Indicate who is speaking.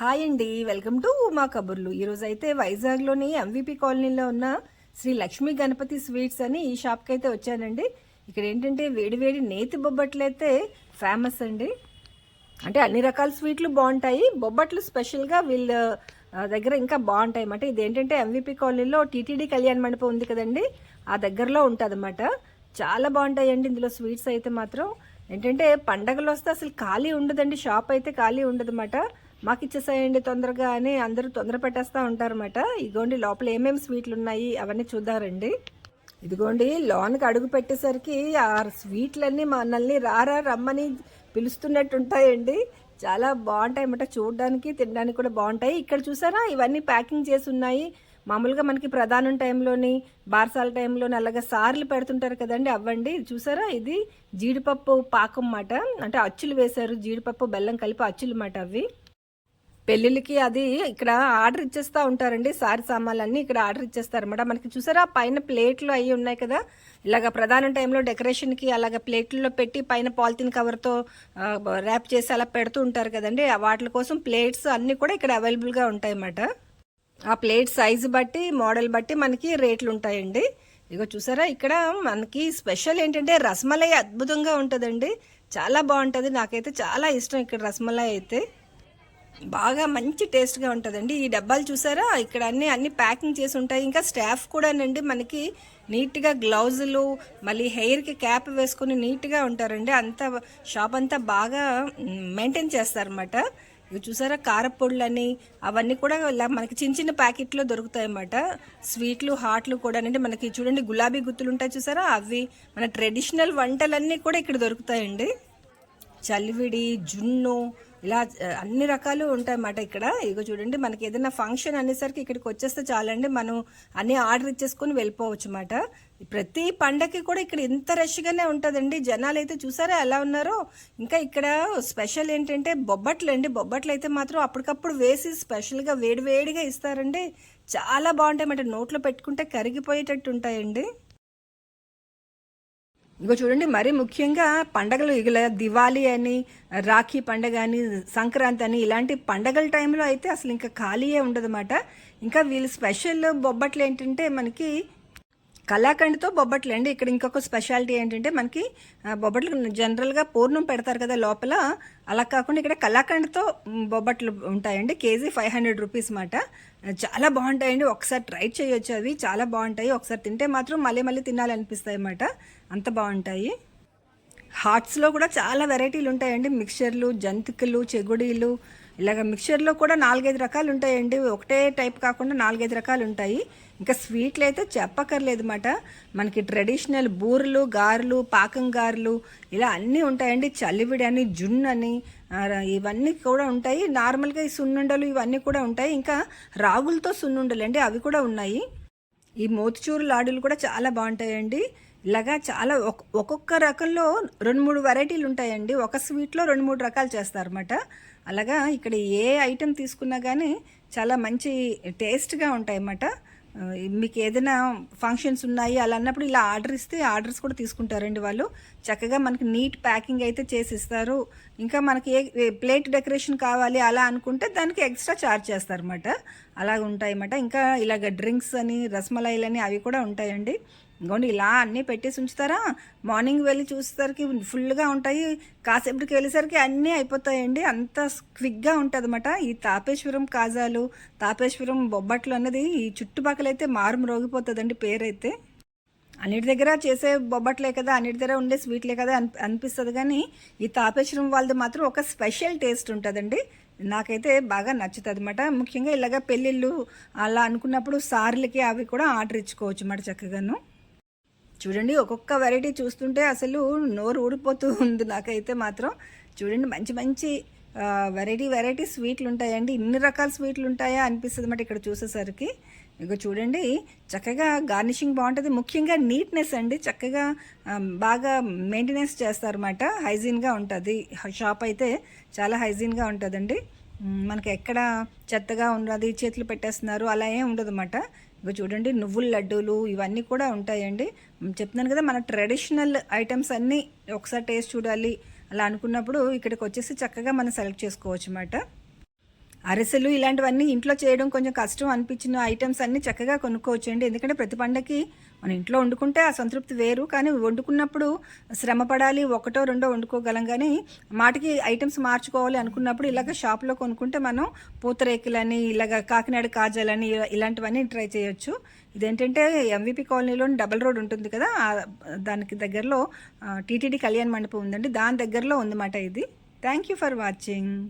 Speaker 1: Hi అండి welcome to Uma కబుర్లు. ఈరోజు అయితే వైజాగ్లోని ఎంవిపి కాలనీలో ఉన్న శ్రీ లక్ష్మీ గణపతి స్వీట్స్ అని ఈ షాప్కి అయితే వచ్చానండి. ఇక్కడ ఏంటంటే వేడివేడి నేతి బొబ్బట్లు అయితే ఫేమస్ అండి. అంటే అన్ని రకాల స్వీట్లు బాగుంటాయి. బొబ్బట్లు స్పెషల్గా వీళ్ళ దగ్గర ఇంకా బాగుంటాయి అన్నమాట ఇది ఏంటంటే ఎంవిపి కాలనీలో టీటీడీ కళ్యాణ మండపం ఉంది కదండి. ఆ దగ్గరలో ఉంటుంది చాలా బాగుంటాయండి ఇందులో స్వీట్స్ అయితే మాత్రం. ఏంటంటే పండగలు వస్తే అసలు ఖాళీ ఉండదండి. షాప్ అయితే ఖాళీ ఉండదన్నమాట. మాకు ఇచ్చేసాయండి తొందరగా అని అందరూ తొందర పెట్టేస్తూ ఉంటారన్నమాట. ఇగోండి లోపల ఏమేమి స్వీట్లు ఉన్నాయి అవన్నీ చూద్దారండి. ఇదిగోండి లోన్కి అడుగు పెట్టేసరికి ఆ స్వీట్లన్నీ మనల్ని రారా రమ్మని పిలుస్తున్నట్టు ఉంటాయండి చాలా బాగుంటాయి అన్నమాట చూడడానికి తినడానికి కూడా బాగుంటాయి. ఇక్కడ చూసారా ఇవన్నీ ప్యాకింగ్ చేసి ఉన్నాయి మామూలుగా మనకి ప్రధానం టైంలోని బార్సాల టైంలోని అలాగే సార్లు పెడుతుంటారు కదండి అవ్వండి. చూసారా ఇది జీడిపప్పు పాకం మాట అంటే అచ్చులు వేశారు జీడిపప్పు బెల్లం కలిపి అచ్చులు అన్నమాట అవి. పెళ్ళిళ్ళకి అది ఇక్కడ ఆర్డర్ ఇచ్చేస్తూ ఉంటారండి. సారి సామాన్లన్నీ ఇక్కడ ఆర్డర్ ఇచ్చేస్తారు అనమాట మనకి చూసారా? పైన ప్లేట్లు అవి ఉన్నాయి కదా. ఇలాగ ప్రధాన టైంలో డెకరేషన్కి అలాగ ప్లేట్లలో పెట్టి పైన పాలిథిన్ కవర్తో ర్యాప్ చేసి అలా పెడుతూ ఉంటారు కదండి. వాటి కోసం ప్లేట్స్ అన్నీ కూడా ఇక్కడ అవైలబుల్గా ఉంటాయి అన్నమాట. ఆ ప్లేట్ సైజు బట్టి మోడల్ బట్టి మనకి రేట్లు ఉంటాయండి. ఇగో చూసారా? ఇక్కడ మనకి స్పెషల్ ఏంటంటే రసమలై అద్భుతంగా ఉంటుందండి. చాలా బాగుంటుంది. నాకైతే చాలా ఇష్టం ఇక్కడ రసమలై అయితే. బాగా మంచి టేస్ట్గా ఉంటుందండి. ఈ డబ్బాలు చూసారా? ఇక్కడ అన్ని అన్ని ప్యాకింగ్ చేసి ఉంటాయి. ఇంకా స్టాఫ్ కూడానండి మనకి నీట్గా గ్లౌజులు మళ్ళీ హెయిర్కి క్యాప్ వేసుకుని నీట్గా ఉంటారండి. అంతా షాప్ అంతా బాగా మెయింటైన్ చేస్తారన్నమాట. ఇవి చూసారా? కారపొడులని అవన్నీ కూడా ఇలా మనకి చిన్న చిన్న ప్యాకెట్లో దొరుకుతాయి అన్నమాట స్వీట్లు హాట్లు కూడా అంటే మనకి చూడండి గులాబీ గుత్తులు ఉంటాయి చూసారా? అవి మన ట్రెడిషనల్ వంటలన్నీ కూడా ఇక్కడ దొరుకుతాయండి. చలివిడి జున్ను ఇలా అన్ని రకాలు ఉంటాయన్నమాట ఇక్కడ. ఇగో చూడండి మనకి ఏదైనా ఫంక్షన్ అనేసరికి ఇక్కడికి వచ్చేస్తే చాలండి మనం అన్ని ఆర్డర్ ఇచ్చేసుకొని వెళ్ళిపోవచ్చు అన్నమాట ప్రతి పండగకి కూడా ఇక్కడ ఇంత రష్గానే ఉంటుందండి. జనాలు అయితే చూసారా ఎలా ఉన్నారో? ఇంకా ఇక్కడ స్పెషల్ ఏంటంటే బొబ్బట్లు అండి బొబ్బట్లు అయితే మాత్రం అప్పటికప్పుడు వేసి స్పెషల్గా వేడివేడిగా ఇస్తారండి. చాలా బాగుంటాయి అన్నమాట నోట్లో పెట్టుకుంటే కరిగిపోయేటట్టు ఉంటాయండి. ఇగో చూడండి మరీ ముఖ్యంగా పండగలు ఇలా దివాళీ అని రాఖీ పండగ అని సంక్రాంతి అని ఇలాంటి పండగల టైంలో అయితే అసలు ఇంకా ఖాళీయే ఉండదన్నమాట. ఇంకా వీళ్ళు స్పెషల్ బొబ్బట్లు ఏంటంటే మనకి కళాఖండ్తో బొబ్బట్లు అండి. ఇక్కడ ఇంకొక స్పెషాలిటీ ఏంటంటే మనకి బొబ్బట్లు జనరల్గా పూర్ణం పెడతారు కదా లోపల. అలా కాకుండా ఇక్కడ కళాఖండ్తో బొబ్బట్లు ఉంటాయండి. కేజీ ఫైవ్ హండ్రెడ్ రూపీస్ మాట చాలా బాగుంటాయండి. ఒకసారి ట్రై చేయొచ్చు అవి. చాలా బాగుంటాయి. ఒకసారి తింటే మాత్రం మళ్ళీ మళ్ళీ తినాలనిపిస్తాయి అన్నమాట. అంత బాగుంటాయి. హాట్స్లో కూడా చాలా వెరైటీలు ఉంటాయండి. మిక్చర్లు జంతికలు చెగుడీలు ఇలాగ మిక్చర్లో కూడా నాలుగైదు రకాలు ఉంటాయండి. ఒకటే టైప్ కాకుండా నాలుగైదు రకాలు ఉంటాయి. ఇంకా స్వీట్లు అయితే చెప్పక్కర్లేదు మాట మనకి ట్రెడిషనల్ బూరెలు గారెలు పాకం గారెలు ఇలా అన్నీ ఉంటాయండి. చలివిడి అని జున్ను అని ఇవన్నీ కూడా ఉంటాయి. నార్మల్గా ఈ సున్నుండలు ఇవన్నీ కూడా ఉంటాయి. ఇంకా రాగులతో సున్నుండలు అండి అవి కూడా ఉన్నాయి. ఈ మోతిచూరు లాడులు కూడా చాలా బాగుంటాయండి. ఇలాగా చాలా ఒక్కొక్క రకంలో రెండు మూడు వెరైటీలు ఉంటాయండి. ఒక స్వీట్లో రెండు మూడు రకాలు చేస్తారన్నమాట. అలాగా ఇక్కడ ఏ ఐటెం తీసుకున్నా కానీ చాలా మంచి టేస్ట్గా ఉంటాయన్నమాట. మీకు ఏదైనా ఫంక్షన్స్ ఉన్నాయి అలా అన్నప్పుడు ఇలా ఆర్డర్ ఇస్తే ఆర్డర్స్ కూడా తీసుకుంటారండి వాళ్ళు. చక్కగా మనకి నీట్ ప్యాకింగ్ అయితే చేసి ఇస్తారు ఇంకా మనకి ఏ ప్లేట్ డెకరేషన్ కావాలి అలా అనుకుంటే దానికి ఎక్స్ట్రా ఛార్జ్ చేస్తారన్నమాట. అలాగ ఉంటాయన్నమాట ఇంకా ఇలాగ డ్రింక్స్ అని రసమలాయిలని అవి కూడా ఉంటాయండి. ఇంకోండి ఇలా అన్నీ పెట్టేసి ఉంచుతారా? మార్నింగ్ వెళ్ళి చూసేసరికి ఫుల్గా ఉంటాయి. కాసేపటికి వెళ్ళేసరికి అన్నీ అయిపోతాయండి. అంత క్విక్గా ఉంటుంది ఈ తాపేశ్వరం కాజాలు తాపేశ్వరం బొబ్బట్లు అన్నది ఈ చుట్టుపక్కల అయితే మారు మ్రోగిపోతుందండి పేరైతే. అన్నిటి దగ్గర చేసే బొబ్బట్లే కదా అన్నిటి దగ్గర ఉండే స్వీట్లే కదా అని అనిపిస్తుంది. కానీ ఈ తాపేశ్వరం వాళ్ళది మాత్రం ఒక స్పెషల్ టేస్ట్ ఉంటుందండి. నాకైతే బాగా నచ్చుతుంది అనమాట ముఖ్యంగా ఇలాగ పెళ్ళిళ్ళు అలా అనుకున్నప్పుడు సార్లకి అవి కూడా ఆర్డర్ ఇచ్చుకోవచ్చు అన్నమాట చక్కగాను. చూడండి ఒక్కొక్క వెరైటీ చూస్తుంటే అసలు నోరు ఊడిపోతూ ఉంది నాకైతే మాత్రం. చూడండి మంచి మంచి వెరైటీ వెరైటీ స్వీట్లు ఉంటాయండి. ఇన్ని రకాల స్వీట్లు ఉంటాయా అనిపిస్తుంది అన్నమాట ఇక్కడ చూసేసరికి. ఇక చూడండి చక్కగా గార్నిషింగ్ బాగుంటుంది. ముఖ్యంగా నీట్నెస్ అండి. చక్కగా బాగా మెయింటెనెన్స్ చేస్తారన్నమాట హైజీన్గా ఉంటుంది. షాప్ అయితే చాలా హైజీన్గా ఉంటుందండి. మనకి ఎక్కడ చెత్తగా ఉన్నది చేతులు పెట్టేస్తున్నారు అలా ఏం ఉండదు అన్నమాట చూడండి నువ్వుల లడ్డూలు ఇవన్నీ కూడా ఉంటాయండి. చెప్తున్నాను కదా మన ట్రెడిషనల్ ఐటమ్స్ అన్నీ ఒకసారి టేస్ట్ చూడాలి అలా అనుకున్నప్పుడు ఇక్కడికి వచ్చేసి చక్కగా మనం సెలెక్ట్ చేసుకోవచ్చు అన్నమాట. అరిసెలు ఇలాంటివన్నీ ఇంట్లో చేయడం కొంచెం కష్టం అనిపించిన ఐటమ్స్ అన్నీ చక్కగా కొనుక్కోవచ్చండి. ఎందుకంటే ప్రతి పండగకి మన ఇంట్లో వండుకుంటే ఆ సంతృప్తి వేరు కానీ వండుకున్నప్పుడు శ్రమ పడాలి ఒకటో రెండో వండుకోగలం కానీ మాటికి ఐటమ్స్ మార్చుకోవాలి అనుకున్నప్పుడు ఇలాగ షాప్లో కొనుక్కుంటే మనం పూతరేకులని ఇలాగ కాకినాడ కాజాలని ఇలా- ఇలాంటివన్నీ ట్రై చేయొచ్చు. ఇదేంటంటే ఎంవిపి కాలనీలో డబల్ రోడ్ ఉంటుంది కదా దానికి దగ్గరలో టీటీడీ కళ్యాణ్ మండపం ఉందండి దాని దగ్గరలో ఉందన్నమాట ఇది. Thank you for watching